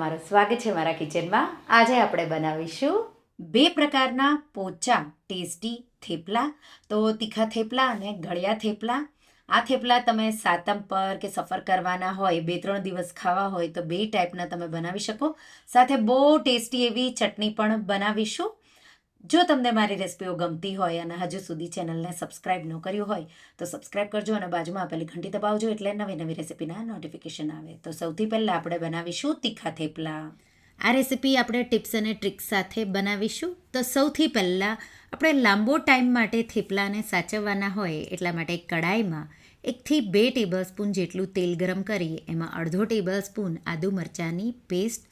તમારું સ્વાગત છે મારા કિચનમાં. આજે આપણે બનાવીશું બે પ્રકારના પોચા, ટેસ્ટી થેપલા. તો તીખા થેપલા અને ગળ્યા થેપલા. આ થેપલા તમે સાતમ પર કે સફર કરવાના હોય, બે ત્રણ દિવસ ખાવા હોય તો બે ટાઈપના તમે બનાવી શકો. સાથે બહુ ટેસ્ટી એવી ચટણી પણ બનાવીશું. જો તમને મારી રેસિપીઓ ગમતી હોય અને હજુ સુધી ચેનલને સબસ્ક્રાઇબ ન કર્યું હોય, તો સબસ્ક્રાઇબ કરજો અને બાજુમાં આપેલી ઘંટી દબાવજો એટલે નવી નવી રેસિપીના નોટિફિકેશન આવે. તો સૌથી પહેલાં આપણે બનાવીશું તીખા થેપલા. આ રેસિપી આપણે ટિપ્સ અને ટ્રિક્સ સાથે બનાવીશું. તો સૌથી પહેલાં આપણે લાંબો ટાઈમ માટે થેપલાને સાચવવાના હોય એટલા માટે કડાઈમાં એકથી બે ટેબલ સ્પૂન જેટલું તેલ ગરમ કરી, એમાં અડધો ટેબલ સ્પૂન આદુ મરચાંની પેસ્ટ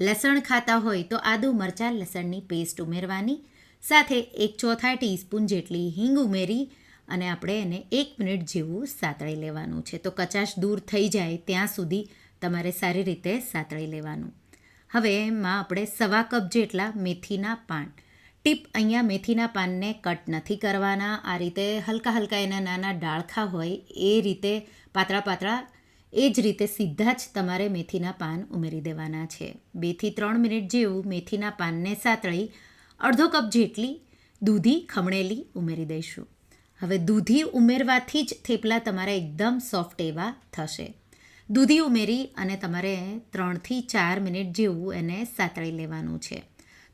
લસણ ખાતા હોય તો આદુ મરચાં, લસણની પેસ્ટ ઉમેરવાની. સાથે એક ચોથા ટીસ્પૂન જેટલી હિંગ ઉમેરી અને આપણે એને એક મિનિટ જેવું સાતળી લેવાનું છે. તો કચાશ દૂર થઈ જાય ત્યાં સુધી તમારે સારી રીતે સાતળી લેવાનું. હવે એમાં આપણે સવા કપ જેટલા મેથીના પાન. ટીપ, અહીંયા મેથીના પાનને કટ નથી કરવાના. આ રીતે હલકા હલકા એના નાના ડાળખા હોય એ રીતે પાતળા પાતળા એ જ રીતે સીધા જ તમારે મેથીના પાન ઉમેરી દેવાના છે. બેથી ત્રણ મિનિટ જેવું મેથીના પાનને સાતળી અડધો કપ જેટલી દૂધી ખમણેલી ઉમેરી દઈશું. હવે દૂધી ઉમેરવાથી જ થેપલા તમારા એકદમ સોફ્ટ એવા થશે. દૂધી ઉમેરી અને તમારે ત્રણથી ચાર મિનિટ જેવું એને સાતળી લેવાનું છે.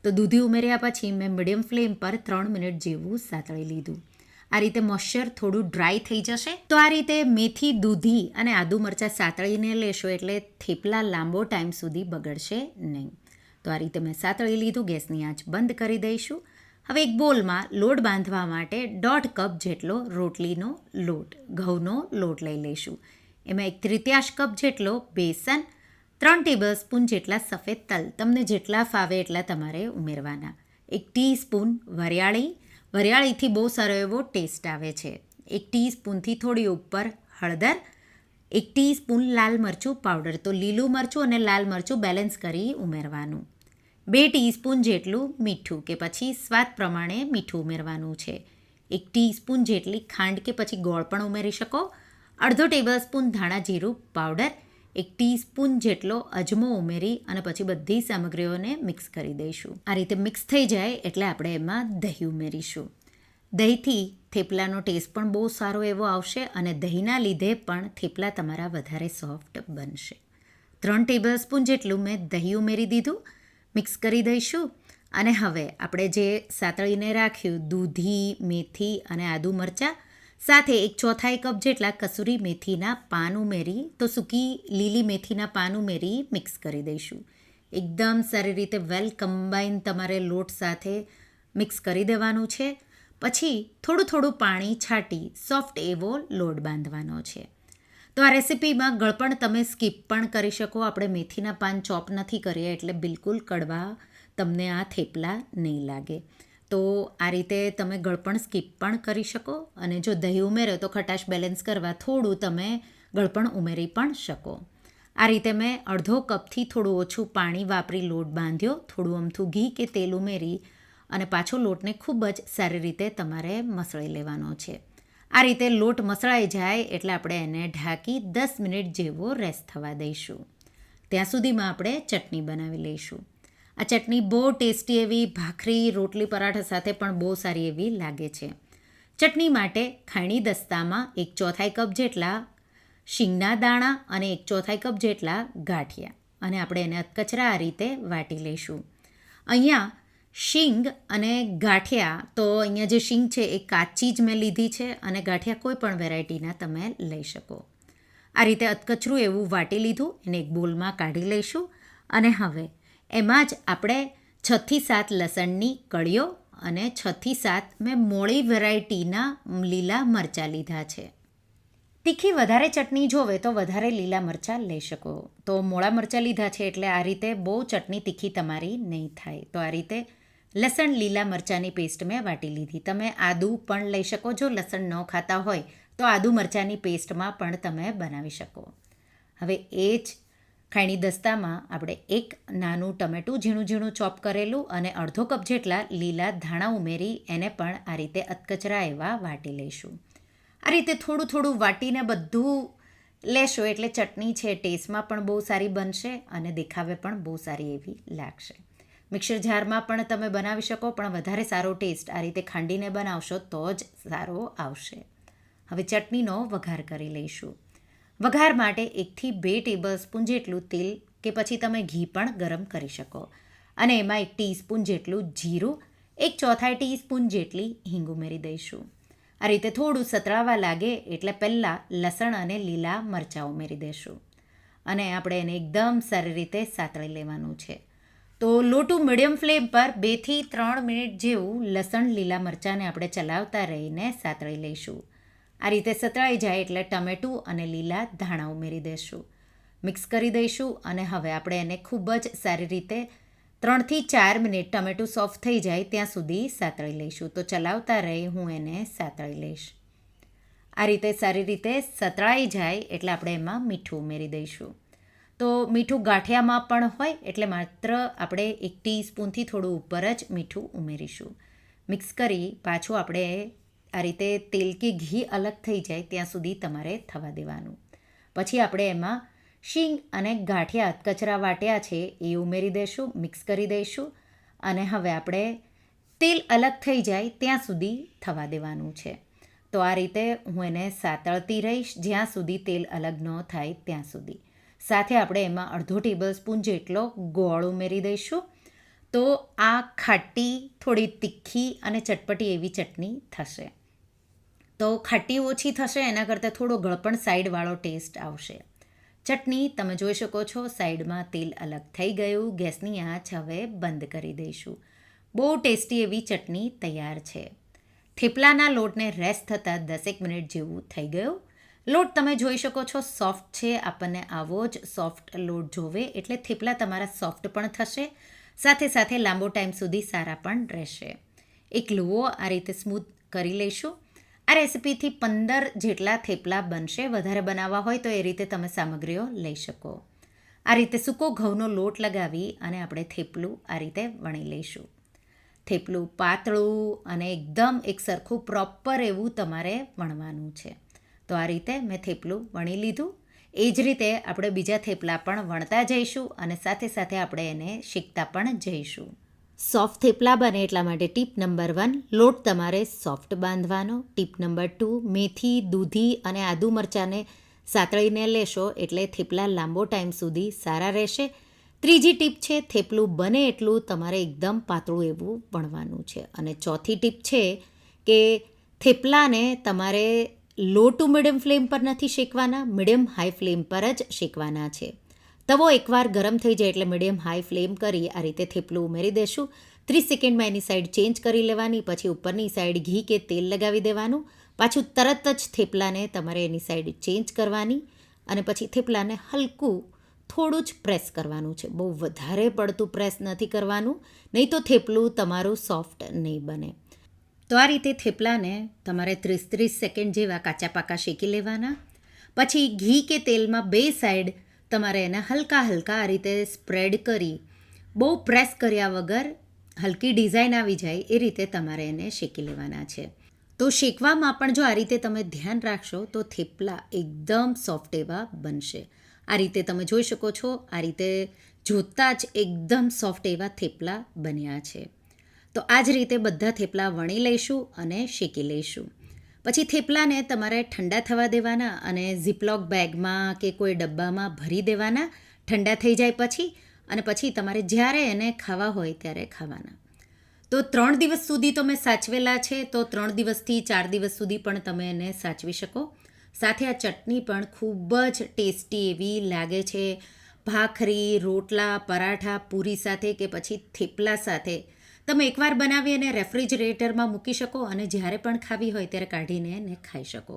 તો દૂધી ઉમેર્યા પછી મેં મીડિયમ ફ્લેમ પર ત્રણ મિનિટ જેવું સાતળી લીધું. આ રીતે મોઇશ્ચર થોડું ડ્રાય થઈ જશે. તો આ રીતે મેથી, દૂધી અને આદુ મરચાં સાતળીને લેશો એટલે થેપલા લાંબો ટાઈમ સુધી બગડશે નહીં. તો આ રીતે મેં સાતળી લીધું, ગેસની આંચ બંધ કરી દઈશું. હવે એક બોલમાં લોટ બાંધવા માટે દોઢ કપ જેટલો રોટલીનો લોટ, ઘઉંનો લોટ લઈ લઈશું. એમાં એક તૃતીયાશ કપ જેટલો બેસન, ત્રણ ટેબલ સ્પૂન જેટલા સફેદ તલ, તમને જેટલા ફાવે એટલા તમારે ઉમેરવાના. એક ટીસ્પૂન વરિયાળી, વરિયાળીથી બહુ સારો એવો ટેસ્ટ આવે છે. એક ટીસ્પૂનથી થોડી ઉપર હળદર, એક ટીસ્પૂન લાલ મરચું પાવડર. તો લીલું મરચું અને લાલ મરચું બેલેન્સ કરી ઉમેરવાનું. બે ટીસ્પૂન જેટલું મીઠું કે પછી સ્વાદ પ્રમાણે મીઠું ઉમેરવાનું છે. એક ટીસ્પૂન જેટલી ખાંડ કે પછી ગોળ પણ ઉમેરી શકો. અડધો ટેબલ સ્પૂન ધાણા જીરું પાવડર, એક ટીસ્પૂન જેટલો અજમો ઉમેરી અને પછી બધી સામગ્રીઓને મિક્સ કરી દઈશું. આ રીતે મિક્સ થઈ જાય એટલે આપણે એમાં દહીં ઉમેરીશું. દહીંથી થેપલાનો ટેસ્ટ પણ બહુ સારો એવો આવશે અને દહીંના લીધે પણ થેપલા તમારા વધારે સોફ્ટ બનશે. ત્રણ ટેબલ સ્પૂન જેટલું મેં દહીં ઉમેરી દીધું મિક્સ કરી દઈશું. અને હવે આપણે જે સાતળીને રાખ્યું, દૂધી, મેથી અને આદુ મરચાં, સાથે એક ચોથાઈ કપ જેટલા કસૂરી મેથીના પાન ઉમેરી, તો સૂકી લીલી મેથીના પાન ઉમેરી મિક્સ કરી દઈશું. એકદમ સારી રીતે વેલ કમ્બાઈન તમારે લોટ સાથે મિક્સ કરી દેવાનું છે. પછી થોડું થોડું પાણી છાંટી, સોફ્ટ એવો લોટ બાંધવાનો છે. તો આ રેસિપીમાં ગળપણ તમે સ્કીપ પણ કરી શકો. આપણે મેથીના પાન ચોપ નથી કરીએ એટલે બિલકુલ કડવા તમને આ થેપલા નહીં લાગે. તો આ રીતે તમે ગળપણ સ્કીપ પણ કરી શકો અને જો દહીં ઉમેરો તો ખટાશ બેલેન્સ કરવા થોડું તમે ગળપણ ઉમેરી પણ શકો. આ રીતે મેં અડધો કપથી થોડું ઓછું પાણી વાપરી લોટ બાંધ્યો, થોડું અમથું ઘી કે તેલ ઉમેરી અને પાછો લોટને ખૂબ જ સારી રીતે તમારે મસળી લેવાનો છે. આ રીતે લોટ મસળાઈ જાય એટલે આપણે એને ઢાંકી દસ મિનિટ જેવો રેસ્ટ થવા દઈશું. ત્યાં સુધીમાં આપણે ચટણી બનાવી લઈશું. આ ચટણી બહુ ટેસ્ટી એવી ભાખરી, રોટલી, પરાઠા સાથે પણ બહુ સારી એવી લાગે છે. ચટણી માટે ખાણી દસ્તામાં એક ચોથાઈ કપ જેટલા શીંગના દાણા અને એક ચોથાઈ કપ જેટલા ગાંઠિયા. અને આપણે એને કચરા આ રીતે વાટી લઈશું. અહીંયા શીંગ અને ગાંઠિયા, તો અહીંયા જે શીંગ છે એ કાચી જ મેં લીધી છે અને ગાંઠિયા કોઈ પણ વેરાયટીના તમે લઈ શકો. આ રીતે અતકચરું એવું વાટી લીધું, એને એક બોલમાં કાઢી લઈશું અને હવે એમાં જ આપણે છથી સાત લસણની કળીઓ અને છથી સાત મેં મોળી વેરાયટીના લીલા મરચાં લીધા છે. તીખી વધારે ચટણી જોવે તો વધારે લીલા મરચાં લઈ શકો. તો મોળા મરચાં લીધા છે એટલે આ રીતે બહુ ચટણી તીખી તમારી નહીં થાય. તો આ રીતે લસણ લીલા મરચાંની પેસ્ટ મેં વાટી લીધી. તમે આદું પણ લઈ શકો. જો લસણ ન ખાતા હોય, તો આદુ મરચાંની પેસ્ટમાં પણ તમે બનાવી શકો. હવે એ જ ખાયણી દસ્તામાં આપણે એક નાનું ટમેટું ઝીણું ઝીણું ચોપ કરેલું અને અડધો કપ જેટલા લીલા ધાણા ઉમેરી એને પણ આ રીતે અતકચરા એવા વાટી લઈશું. આ રીતે થોડું થોડું વાટીને બધું લેશો એટલે ચટણી છે ટેસ્ટમાં પણ બહુ સારી બનશે અને દેખાવે પણ બહુ સારી એવી લાગશે. મિક્સર જારમાં પણ તમે બનાવી શકો, પણ વધારે સારો ટેસ્ટ આ રીતે ખાંડીને બનાવશો તો જ સારો આવશે. હવે ચટણીનો વઘાર કરી લઈશું. વઘાર માટે એકથી બે ટેબલ સ્પૂન જેટલું તેલ કે પછી તમે ઘી પણ ગરમ કરી શકો. અને એમાં એક ટીસ્પૂન જેટલું જીરું, એક ચોથાઈ ટીસ્પૂન જેટલી હિંગ ઉમેરી દઈશું. આ રીતે થોડું સતરાવા લાગે એટલે પહેલાં લસણ અને લીલા મરચાં ઉમેરી દઈશું અને આપણે એને એકદમ સારી રીતે સાતળી લેવાનું છે. તો લોટું મીડિયમ ફ્લેમ પર બેથી ત્રણ મિનિટ જેવું લસણ લીલા મરચાંને આપણે ચલાવતા રહીને સાતળી લઈશું. આ રીતે સતળાઈ જાય એટલે ટમેટું અને લીલા ધાણા ઉમેરી દઈશું મિક્સ કરી દઈશું અને હવે આપણે એને ખૂબ જ સારી રીતે ત્રણથી ચાર મિનિટ ટમેટું સોફ્ટ થઈ જાય ત્યાં સુધી સાતળી લઈશું. તો ચલાવતા રહી હું એને સાતળી લઈશ. આ રીતે સારી રીતે સતળાઈ જાય એટલે આપણે એમાં મીઠું ઉમેરી દઈશું. તો મીઠું ગાંઠિયામાં પણ હોય, એટલે માત્ર આપણે એક ટીસ્પૂનથી થોડું ઉપર જ મીઠું ઉમેરીશું. મિક્સ કરી પાછું આપણે આ રીતે તેલ કે ઘી અલગ થઈ જાય ત્યાં સુધી તમારે થવા દેવાનું. પછી આપણે એમાં શીંગ અને ગાંઠિયા કચરા વાટ્યા છે એ ઉમેરી દઈશું, મિક્સ કરી દઈશું અને હવે આપણે તેલ અલગ થઈ જાય ત્યાં સુધી થવા દેવાનું છે. તો આ રીતે હું એને સાતળતી રહીશ જ્યાં સુધી તેલ અલગ ન થાય ત્યાં સુધી. સાથે આપણે એમાં અડધો ટેબલ સ્પૂન જેટલો ગોળ ઉમેરી દઈશું. તો આ ખાટી, થોડી તીખી અને ચટપટી એવી ચટણી થશે. તો ખાટી ઓછી થશે, એના કરતાં થોડો ગળપણ સાઈડવાળો ટેસ્ટ આવશે. ચટણી તમે જોઈ શકો છો, સાઈડમાં તેલ અલગ થઈ ગયું, ગેસની આંચ હવે બંધ કરી દઈશું. બહુ ટેસ્ટી એવી ચટણી તૈયાર છે. થેપલાના લોટને રેસ્ટ થતાં દસેક મિનિટ જેવું થઈ ગયું. લોટ તમે જોઈ શકો છો, સોફ્ટ છે, આપણને આવો જ સોફ્ટ લોટ જોવે, એટલે થેપલા તમારા સોફ્ટ પણ થશે, સાથે સાથે લાંબો ટાઈમ સુધી સારા પણ રહેશે. એક લુઓ આ રીતે સ્મૂથ કરી લઈશું. આ રેસિપીથી પંદર જેટલા થેપલા બનશે, વધારે બનાવવા હોય તો એ રીતે તમે સામગ્રીઓ લઈ શકો. આ રીતે સૂકો ઘઉંનો લોટ લગાવી અને આપણે થેપલું આ રીતે વણી લઈશું. થેપલું પાતળું અને એકદમ એક સરખું પ્રોપર એવું તમારે વણવાનું છે. તો આ રીતે મેં થેપલું વણી લીધું. એ જ રીતે આપણે બીજા થેપલા પણ વણતા જઈશું અને સાથે સાથે આપણે એને શીખતા પણ જઈશું. સોફ્ટ થેપલા બને એટલા માટે ટીપ નંબર વન, લોટ તમારે સોફ્ટ બાંધવાનો. ટીપ નંબર ટુ, મેથી, દૂધી અને આદુ મરચાંને સાતળીને લેશો એટલે થેપલા લાંબો ટાઈમ સુધી સારા રહેશે. ત્રીજી ટીપ છે, થેપલું બને એટલું તમારે એકદમ પાતળું એવું વણવાનું છે. અને ચોથી ટીપ છે કે થેપલાને તમારે લો ટુ મીડિયમ ફ્લેમ પર નથી શેકવાના, મીડિયમ હાઈ ફ્લેમ પર જ શેકવાના છે. તવો એકવાર ગરમ થઈ જાય એટલે મીડિયમ હાઈ ફ્લેમ કરી આ રીતે થેપલું ઉમેરી દેશું. ત્રીસ સેકન્ડમાં એની સાઈડ ચેન્જ કરી લેવાની, પછી ઉપરની સાઈડ ઘી કે તેલ લગાવી દેવાનું. પાછું તરત જ થેપલાને તમારે એની સાઈડ ચેન્જ કરવાની અને પછી થેપલાને હલકું થોડું જ પ્રેસ કરવાનું છે. બહુ વધારે પડતું પ્રેસ નથી કરવાનું, નહીં તો થેપલું તમારું સોફ્ટ નહીં બને. તો આ રીતે થેપલાને તમારે ત્રીસ ત્રીસ સેકન્ડ જેવા કાચા પાકા શેકી લેવાના. પછી ઘી કે તેલમાં બે સાઈડ તમારે એને હલકા હલકા આ રીતે સ્પ્રેડ કરી, બહુ પ્રેસ કર્યા વગર હલકી ડિઝાઇન આવી જાય એ રીતે તમારે એને શેકી લેવાના છે. તો શેકવામાં પણ જો આ રીતે તમે ધ્યાન રાખશો તો થેપલા એકદમ સોફ્ટ એવા બનશે. આ રીતે તમે જોઈ શકો છો આ રીતે જોતાં જ એકદમ સોફ્ટ એવા થેપલા બન્યા છે. તો આ જ રીતે બધા થેપલા વણી લઈશું અને શેકી લઈશું. પછી થેપલાને તમારે ઠંડા થવા દેવાના અને ઝીપલોક બેગમાં કે કોઈ ડબ્બામાં ભરી દેવાના, ઠંડા થઈ જાય પછી અને પછી તમારે જ્યારે એને ખાવા હોય ત્યારે ખાવાના. તો ત્રણ દિવસ સુધી તમે સાચવેલા છે, તો ત્રણ દિવસથી ચાર દિવસ સુધી પણ તમે એને સાચવી શકો. સાથે આ ચટણી પણ ખૂબ જ ટેસ્ટી એવી લાગે છે. ભાખરી, રોટલા, પરાઠા, પૂરી સાથે કે પછી થેપલા સાથે તમે એકવાર બનાવી અને રેફ્રિજરેટરમાં મૂકી શકો અને જ્યારે પણ ખાવી હોય ત્યારે કાઢીને એને ખાઈ શકો.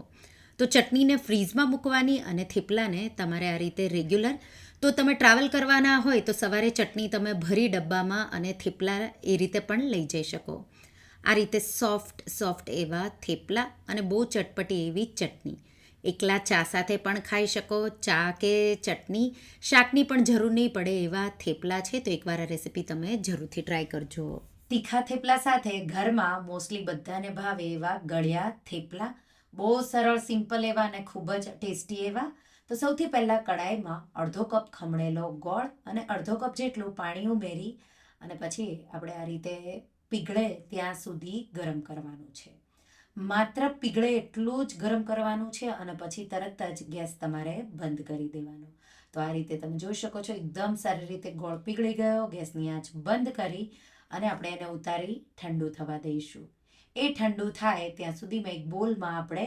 તો ચટણીને ફ્રીઝમાં મૂકવાની અને થેપલાને તમારે આ રીતે રેગ્યુલર તો તમે ટ્રાવેલ કરવાના હોય તો સવારે ચટણી તમે ભરી ડબ્બામાં અને થેપલા એ રીતે પણ લઈ જઈ શકો. આ રીતે સોફ્ટ સોફ્ટ એવા થેપલા અને બહુ ચટપટી એવી ચટણી. એકલા ચા સાથે પણ ખાઈ શકો, ચા કે ચટણી. શાકની પણ જરૂર નહીં પડે એવા થેપલા છે તો એકવાર આ રેસીપી તમે જરૂરથી ટ્રાય કરજો. તીખા થેપલા સાથે ઘરમાં મોસ્ટલી બધાને ભાવે એવા ગળ્યા થેપલા. બહુ સરળ સિમ્પલ એવા અને ખૂબ જ ટેસ્ટી એવા. તો સૌથી પહેલાં કડાઈમાં અડધો કપ ખમણેલો ગોળ અને અડધો કપ જેટલું પાણી ઉમેરી અને પછી આપણે આ રીતે પીગળે ત્યાં સુધી ગરમ કરવાનું છે. માત્ર પીગળે એટલું જ ગરમ કરવાનું છે અને પછી તરત જ ગેસ તમારે બંધ કરી દેવાનો. તો આ રીતે તમે જોઈ શકો છો, એકદમ સારી રીતે ગોળ પીગળી ગયો, ગેસની આંચ બંધ કરી અને આપણે એને ઉતારી ઠંડુ થવા દઈશું. એ ઠંડુ થાય ત્યાં સુધીમાં એક બોલમાં આપણે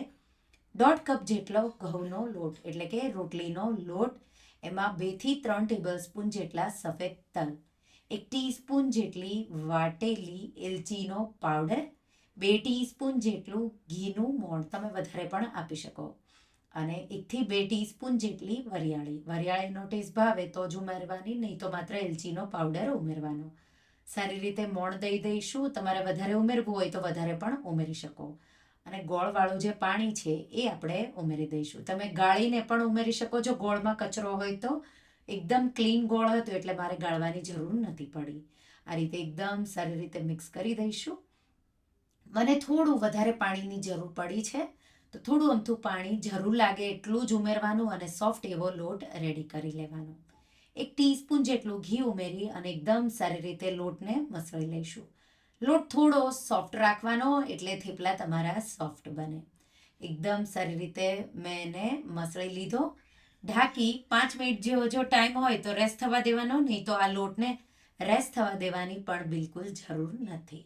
દોઢ કપ જેટલો ઘઉંનો લોટ, એટલે કે રોટલીનો લોટ, એમાં બેથી ત્રણ ટેબલ સ્પૂન જેટલા સફેદ તલ, એક ટીસ્પૂન જેટલી વાટેલી એલચીનો પાવડર, બે ટીસ્પૂન જેટલું ઘીનું મોણ તમે વધારે પણ આપી શકો. અને એકથી બે ટીસ્પૂન જેટલી વરિયાળી. વરિયાળીનો ટેસ્ટ ભાવે તો જ ઉમેરવાની, નહીં તો માત્ર એલચીનો પાવડર ઉમેરવાનો. સારી રીતે મોણ દઈ દઈશું, તમારે વધારે ઉમેરવું હોય તો વધારે પણ ઉમેરી શકો. અને ગોળવાળું જે પાણી છે એ આપણે ઉમેરી દઈશું. તમે ગાળીને પણ ઉમેરી શકો, જો ગોળમાં કચરો હોય તો. એકદમ ક્લીન ગોળ હતો એટલે મારે ગાળવાની જરૂર નથી પડી. આ રીતે એકદમ સારી રીતે મિક્સ કરી દઈશું. મને થોડું વધારે પાણીની જરૂર પડી છે, તો થોડું અમથું પાણી જરૂર લાગે એટલું જ ઉમેરવાનું અને સોફ્ટ એવો લોટ રેડી કરી લેવાનો. એક ટીસ્પૂન જેટલું ઘી ઉમેરી અને એકદમ સારી રીતે લોટને મસળી લઈશું. લોટ થોડો સોફ્ટ રાખવાનો એટલે થેપલા તમારા સોફ્ટ બને. એકદમ સારી રીતે મેં એને મસળી લીધો. ઢાંકી પાંચ મિનિટ જેવો જો ટાઈમ હોય તો રેસ્ટ થવા દેવાનો, નહીં તો આ લોટને રેસ્ટ થવા દેવાની પણ બિલકુલ જરૂર નથી.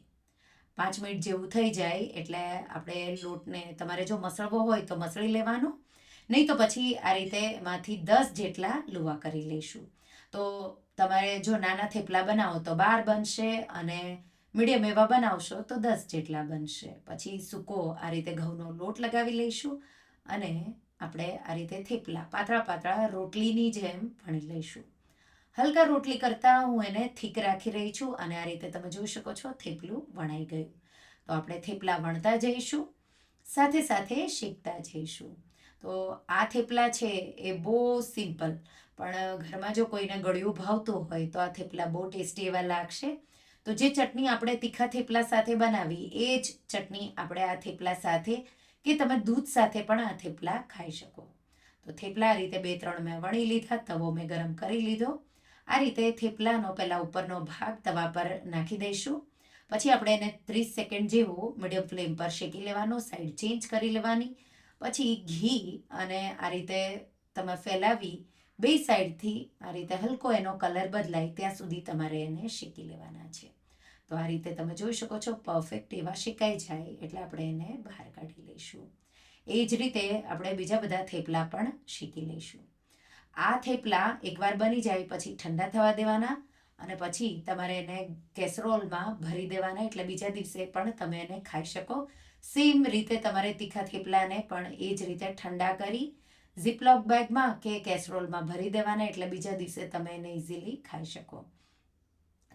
પાંચ મિનિટ જેવું થઈ જાય એટલે આપણે લોટને, તમારે જો મસળવો હોય તો મસળી લેવાનો. નહીં તો પછી આ રીતે એમાંથી દસ જેટલા લુવા કરી લઈશું. તો તમારે જો નાના થેપલા બનાવો તો બાર બનશે અને મીડિયમ એવા બનાવશો તો દસ જેટલા બનશે. પછી સૂકો આ રીતે ઘઉંનો લોટ લગાવી લઈશું અને આપણે આ રીતે થેપલા પાતળા પાતળા રોટલીની જેમ ભણી લઈશું. હલકા રોટલી કરતાં હું એને થીક રાખી રહી છું અને આ રીતે તમે જોઈ શકો છો થેપલું વણાઈ ગયું. તો આપણે થેપલા વણતા જઈશું, સાથે સાથે શેકતા જઈશું. તો આ થેપલા છે એ બહુ સિમ્પલ. પણ ઘરમાં જો કોઈને ગળ્યું ભાવતું હોય તો આ થેપલા બહુ ટેસ્ટી એવા લાગશે. તો જે ચટણી આપણે તીખા થેપલા સાથે બનાવી, એ જ ચટણી આપણે આ થેપલા સાથે કે તમે દૂધ સાથે પણ આ થેપલા ખાઈ શકો. તો થેપલા આ રીતે બે ત્રણ મેં વણી લીધા, તવો મેં ગરમ કરી લીધો. આ રીતે થેપલાનો પહેલાં ઉપરનો ભાગ તવા પર નાખી દઈશું. પછી આપણે એને ત્રીસ સેકન્ડ જેવું મીડિયમ ફ્લેમ પર શેકી લેવાનો, સાઈડ ચેન્જ કરી લેવાની. પછી ઘી અને આ રીતે તમે ફેલાવી બે સાઈડથી આ રીતે હલકો એનો કલર બદલાય ત્યાં સુધી તમારે એને શેકી લેવાના છે. તો આ રીતે તમે જોઈ શકો છો પરફેક્ટ એવા શેકાઈ જાય એટલે આપણે એને બહાર કાઢી લઈશું. એ જ રીતે આપણે બીજા બધા થેપલા પણ શેકી લઈશું. આ થેપલા એકવાર બની જાય પછી ઠંડા થવા દેવાના અને પછી તમારે એને કેસરોલમાં ભરી દેવાના એટલે બીજા દિવસે પણ તમે એને ખાઈ શકો. સેમ રીતે તમારે તીખા થેપલાને પણ એ જ રીતે ઠંડા કરી ઝીપલોક બેગમાં કે કેસરોલમાં ભરી દેવાના એટલે બીજા દિવસે તમે એને ઇઝીલી ખાઈ શકો.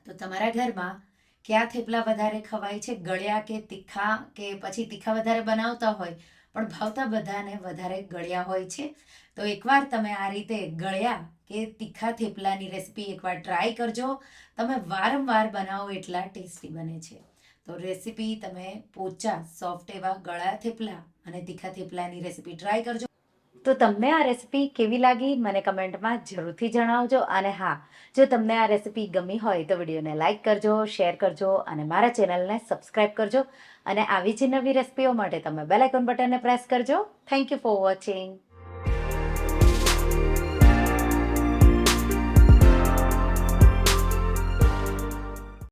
તો તમારા ઘરમાં કયા થેપલા વધારે ખવાય છે? ગળ્યા કે તીખા કે પછી તીખા વધારે બનાવતા હોય, પણ ભાવતા બધાને વધારે ગળ્યા હોય છે? તો એકવાર તમે આ રીતે ગળ્યા કે તીખા થેપલાની રેસીપી એકવાર ટ્રાય કરજો. તમે વારંવાર બનાવો એટલા ટેસ્ટી બને છે. તો રેસીપી તમે પોચા, સોફ્ટ એવા ગળા થેપલા અને તીખા થેપલાની રેસીપી ટ્રાય કરજો. તો તમને આ રેસીપી કેવી લાગી? મને કમેન્ટમાં જરૂરથી જણાવજો. અને હા, જો તમને આ રેસીપી ગમી હોય તો વિડીયોને લાઇક કરજો, શેર કરજો અને મારા ચેનલને સબસ્ક્રાઇબ કરજો. અને આવી જ નવી રેસીપીઓ માટે તમે બેલ આઇકોન બટનને પ્રેસ કરજો. Thank you for watching